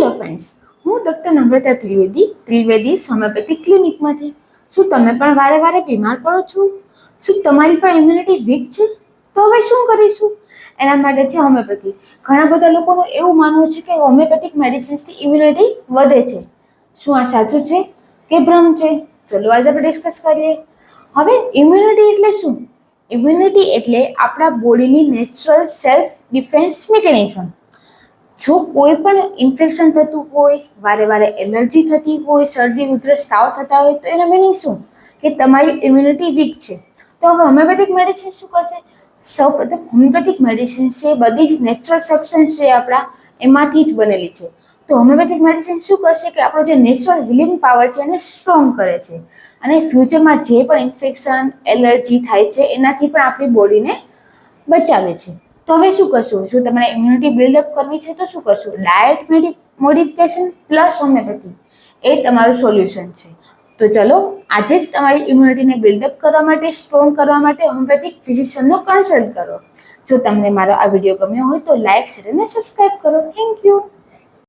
Hello friends હું doctor Namrata Trivedi Trivedi homeopathic ક્લિનિકમાંથી શું તમે પણ વારે વારે બીમાર પડો છો? શું તમારી પણ ઇમ્યુનિટી વીક છે? તો હવે શું કરીશું? એના માટે છે હોમિયોપેથી ઘણા બધા લોકોનું એવું માનવું છે કે હોમિયોપેથિક મેડિસિન્સથી ઇમ્યુનિટી વધે છે. શું આ સાચું છે કે ભ્રમ છે? ચલો આજે આપણે ડિસ્કસ કરીએ. હવે ઇમ્યુનિટી એટલે શું? ઇમ્યુનિટી એટલે આપણા બોડીની નેચરલ સેલ્ફ ડિફેન્સ મિકેનિઝમ જો કોઈ પણ ઇન્ફેક્શન થતું હોય, વારે વારે એલર્જી થતી હોય, શરદી, ઉધરસ, તાવ થતા હોય, તો એના મિનિંગ શું? કે તમારી ઇમ્યુનિટી વીક છે. તો હવે હોમિયોપેથિક મેડિસિન શું કરશે સૌપ્રથમ હોમિયોપેથિક મેડિસિન છે, બધી જ નેચરલ સબસ્ટન્સ છે આપણા, એમાંથી જ બનેલી છે. તો હોમિયોપેથિક મેડિસિન શું કરશે કે આપણો જે નેચરલ હિલિંગ પાવર છે એને સ્ટ્રોંગ કરે છે. અને ફ્યુચરમાં જે પણ ઇન્ફેક્શન એલર્જી થાય છે, એનાથી પણ આપણી બોડીને બચાવે છે. તો હવે શું કરશું? શું તમારે ઇમ્યુનિટી બિલ્ડઅપ કરવી છે તો શું કરશું? ડાયટ મોડિફિકેશન પ્લસ હોમિયોપેથી એ તમારું સોલ્યુશન છે. તો ચલો, આજે જ તમારી ઇમ્યુનિટીને બિલ્ડઅપ કરવા માટે સ્ટ્રોંગ કરવા માટે હોમિયોપેથિક ફિઝિશિયનનો કન્સલ્ટ કરો. જો તમને મારો આ વીડિયો ગમ્યો હોય તો લાઇક શેર અને સબસ્ક્રાઈબ કરો. Thank you